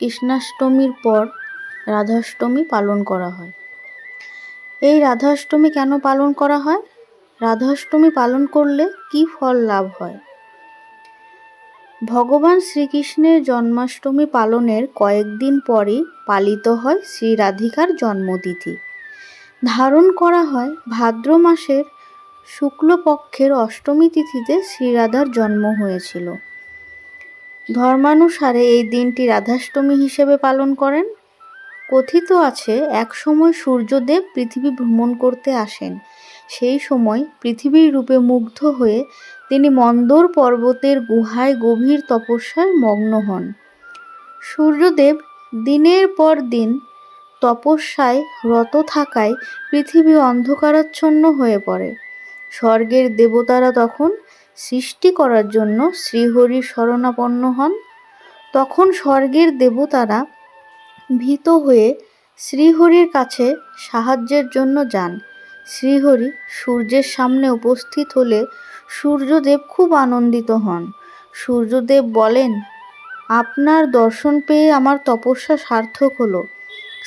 কৃষ্ণাষ্টমীর পর রাধাষ্টমী পালন করা হয়। এই রাধাষ্টমী কেন পালন করা হয়? রাধাষ্টমী পালন করলে কি ফল লাভ হয়? ভগবান শ্রীকৃষ্ণের জন্মাষ্টমী পালনের কয়েকদিন পরেই পালিত হয় শ্রী রাধিকার জন্মতিথি। ধারণ করা হয় ভাদ্র মাসের শুক্লপক্ষের অষ্টমী তিথিতে শ্রীরাধার জন্ম হয়েছিল। ধর্মানুসারে এই দিনটি রাধাষ্টমী হিসেবে পালন করেন। কথিত আছে, এক সময় সূর্যদেব পৃথিবী ভ্রমণ করতে আসেন। সেই সময় পৃথিবীর রূপে মুগ্ধ হয়ে তিনি মন্দর পর্বতের গুহায় গভীর তপস্যায় মগ্ন হন। সূর্যদেব দিনের পর দিন তপস্যায় রত থাকায় পৃথিবী অন্ধকারাচ্ছন্ন হয়ে পড়ে। স্বর্গের দেবতারা তখন সৃষ্টি করার জন্য শ্রীহরি শরণাপন্ন হন। তখন স্বর্গের দেবতারা ভীত হয়ে শ্রীহরির কাছে সাহায্যের জন্য যান। শ্রীহরি সূর্যের সামনে উপস্থিত হলে সূর্যদেব খুব আনন্দিত হন। সূর্যদেব বলেন, আপনার দর্শন পেয়ে আমার তপস্যা সার্থক হলো।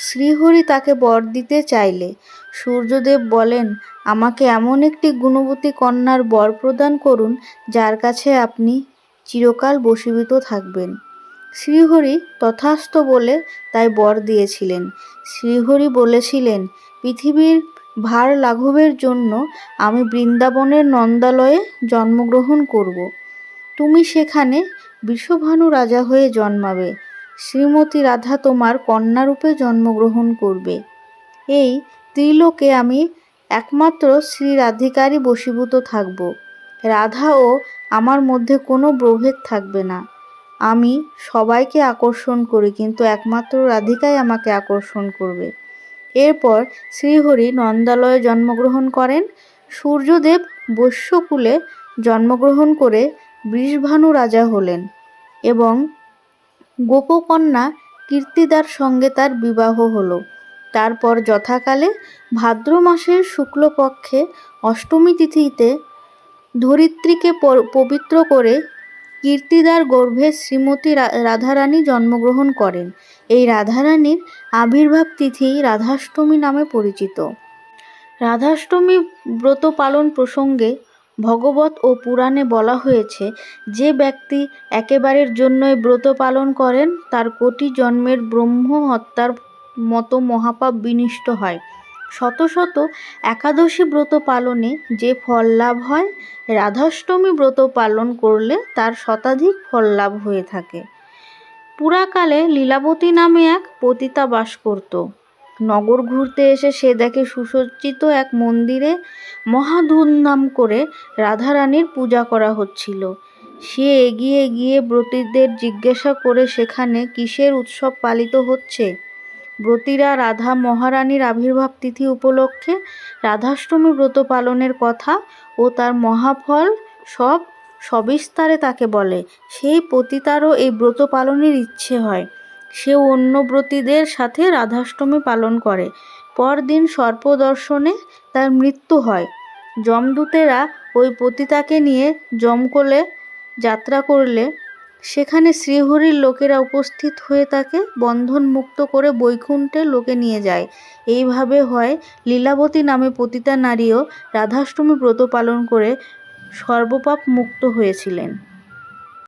শ্রীহরি তাকে বর দিতে চাইলে। সূর্যদেব বলেন, আমাকে এমন একটি গুণবতী কন্যার বর প্রদান করুন, যার কাছে আপনি চিরকাল বশীভূত থাকবেন। শ্রীহরি তথাস্থ বলে তাই বর দিয়েছিলেন। শ্রীহরি বলেছিলেন, পৃথিবীর ভার লাঘবের জন্য আমি বৃন্দাবনের নন্দালয়ে জন্মগ্রহণ করব। তুমি সেখানে বিশ্বভানু রাজা হয়ে জন্মাবে। শ্রীমতী রাধা তোমার কন্যারূপে জন্মগ্রহণ করবে। এই ত্রিলোকে আমি একমাত্র শ্রী রাধিকারই বশীভূত থাকব। রাধা ও আমার মধ্যে কোনো প্রভেদ থাকবে না। আমি সবাইকে আকর্ষণ করি, কিন্তু একমাত্র রাধিকাই আমাকে আকর্ষণ করবে। এরপর শ্রীহরি নন্দালয়ে জন্মগ্রহণ করেন। সূর্যদেব বৈশ্যকুলে জন্মগ্রহণ করে বৃষভানু রাজা হলেন এবং গোপকন্যা কীর্তিদার সঙ্গে তার বিবাহ হলো। তারপর যথাকালে ভাদ্র মাসের শুক্লপক্ষে অষ্টমী তিথিতে ধরিত্রীকে পবিত্র করে কীর্তিদার গর্ভে শ্রীমতী রাধারানী জন্মগ্রহণ করেন। এই রাধারানীর আবির্ভাব তিথি রাধাষ্টমী নামে পরিচিত। রাধাষ্টমী ব্রত পালন প্রসঙ্গে ভগবত ও পুরাণে বলা হয়েছে, যে ব্যক্তি একেবারের জন্যই ব্রত পালন করেন, তার কোটি জন্মের ব্রহ্ম হত্যার মতো মহাপাপ বিনিষ্ট হয়। শত শত একাদশী ব্রত পালনে যে ফল লাভ হয়, রাধাষ্টমী ব্রত পালন করলে তার শতাধিক ফল লাভ হয়ে থাকে। পুরাকালে লীলাবতী নামে এক পতিতা বাস করত। নগর ঘুরতে এসে সে দেখে সুসজ্জিত এক মন্দিরে মহা ধুমধাম করে রাধারানীর পূজা করা হচ্ছিল। সে এগিয়ে গিয়ে ব্রতীদের জিজ্ঞাসা করে, সেখানে কিসের উৎসব পালিত হচ্ছে? ব্রতীরা রাধা মহারানীর আবির্ভাব তিথি উপলক্ষে রাধাষ্টমী ব্রত পালনের কথা ও তার মহাফল সব সবিস্তারে তাকে বলে। সেই পতিতারও এই ব্রত পালনের ইচ্ছে হয়। সেও অন্য ব্রতীদের সাথে রাধাষ্টমী পালন করে। পরদিন সর্পদর্শনে তার মৃত্যু হয়। যমদূতেরা ওই পতিতাকে নিয়ে যমকলে যাত্রা করলে, সেখানে শ্রীহরির লোকেরা উপস্থিত হয়ে তাকে বন্ধন মুক্ত করে বৈকুণ্ঠে লোকে নিয়ে যায়। এইভাবে হয় লীলাবতী নামে পতিতা নারীও রাধাষ্টমী ব্রত পালন করে সর্বপাপ মুক্ত হয়েছিলেন।